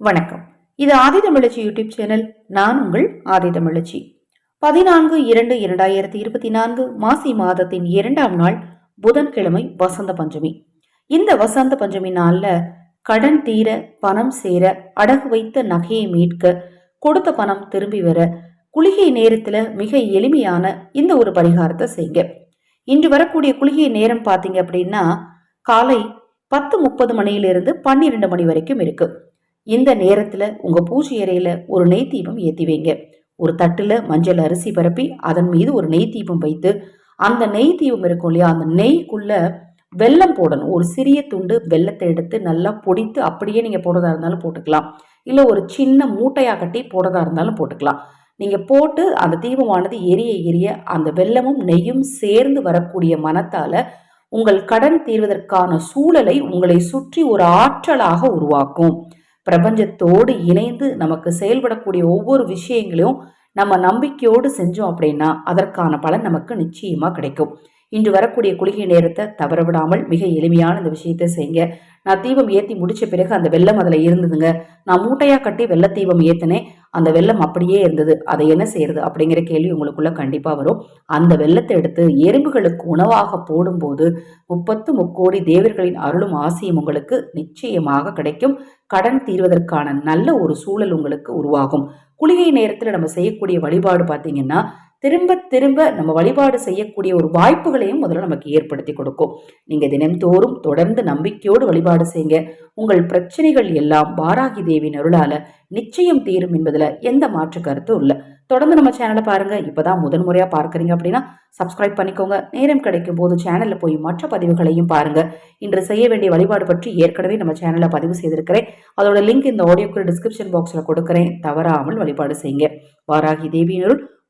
வணக்கம். இது ஆதி தமிழச்சி YouTube channel. நான் உங்கள் ஆதி தமிழச்சி. பதினான்கு இரண்டு இரண்டாயிரத்தி இருபத்தி நான்கு மாசி மாதத்தின் இரண்டாம் நாள் புதன்கிழமை வசந்த பஞ்சமி. இந்த வசந்த பஞ்சமி நாளில் கடன் தீர பணம் சேர அடகு வைத்த நகையை மீட்க கொடுத்த பணம் திரும்பி வர குளிகை நேரத்தில் மிக எளிமையான இந்த ஒரு பரிகாரத்தை செய்யுங்க. இன்று வரக்கூடிய குளிகை நேரம் பார்த்தீங்க அப்படின்னா காலை பத்து முப்பது மணியிலிருந்து பன்னிரெண்டு மணி வரைக்கும் இருக்குது இந்த நேரத்தில் உங்கள் பூஜை அறையில் ஒரு நெய் தீபம் ஏற்றி வைங்க. ஒரு தட்டில் மஞ்சள் அரிசி பரப்பி அதன் மீது ஒரு நெய் தீபம் வைத்து அந்த நெய் தீபம் இருக்கும் இல்லையா அந்த நெய்க்குள்ளே வெல்லம் போடணும். ஒரு சிறிய துண்டு வெல்லத்தை எடுத்து நல்லா பொடித்து அப்படியே நீங்கள் போடுறதா இருந்தாலும் போட்டுக்கலாம். இல்லை ஒரு சின்ன மூட்டையாக கட்டி போடுறதா இருந்தாலும் போட்டுக்கலாம். நீங்கள் போட்டு அந்த தீபமானது எரிய எரிய அந்த வெல்லமும் நெய்யும் சேர்ந்து வரக்கூடிய மனத்தால் உங்கள் கடன் தீர்வதற்கான சூழலை உங்களை சுற்றி ஒரு ஆற்றலாக உருவாக்கும். பிரபஞ்சத்தோடு இணைந்து நமக்கு செயல்படக்கூடிய ஒவ்வொரு விஷயங்களையும் நம்ம நம்பிக்கையோடு செஞ்சோம் அப்படின்னா அதற்கான பலன் நமக்கு நிச்சயமாக கிடைக்கும். இன்று வரக்கூடிய குளிகை நேரத்தை தவற விடாமல் மிக எளிமையான இந்த விஷயத்தை செய்யுங்க. நான் தீபம் ஏற்றி முடிச்ச பிறகு அந்த வெள்ளம் அதில் இருந்ததுங்க. நான் மூட்டையாக கட்டி வெள்ள தீபம் ஏற்றினேன் அந்த வெள்ளம் அப்படியே இருந்தது. அதை என்ன செய்யறது அப்படிங்கிற கேள்வி உங்களுக்குள்ள கண்டிப்பாக வரும். அந்த வெள்ளத்தை எடுத்து எறும்புகளுக்கு உணவாக போடும்போது முப்பத்து முக்கோடி தேவர்களின் அருளும் ஆசையும் உங்களுக்கு நிச்சயமாக கிடைக்கும். கடன் தீர்வதற்கான நல்ல ஒரு சூழல் உங்களுக்கு உருவாகும். குளிகை நேரத்தில் நம்ம செய்யக்கூடிய வழிபாடு பார்த்தீங்கன்னா திரும்ப திரும்ப நம்ம வழிபாடு செய்யக்கூடிய ஒரு வாய்ப்புகளையும் முதல்ல நமக்கு ஏற்படுத்தி கொடுக்கும். நீங்க தினம்தோறும் தொடர்ந்து நம்பிக்கையோடு வழிபாடு செய்யுங்க. உங்கள் பிரச்சனைகள் எல்லாம் பாராகி தேவியின் அருளால நிச்சயம் தீரும் என்பதுல எந்த மாற்று கருத்தும் இல்லை. தொடர்ந்து நம்ம சேனலை பாருங்க. இப்பதான் முதன் முறையா பார்க்குறீங்க அப்படின்னா சப்ஸ்கிரைப் பண்ணிக்கோங்க. நேரம் கிடைக்கும் போது சேனல்ல போய் மற்ற பதிவுகளையும் பாருங்க. இன்று செய்ய வேண்டிய வழிபாடு பற்றி ஏற்கனவே நம்ம சேனல்ல பதிவு செய்திருக்கிறேன். அதோட லிங்க் இந்த ஆடியோக்கு டிஸ்கிரிப்ஷன் பாக்ஸ்ல கொடுக்குறேன். தவறாமல் வழிபாடு செய்யுங்க. வாராகி தேவியினருள்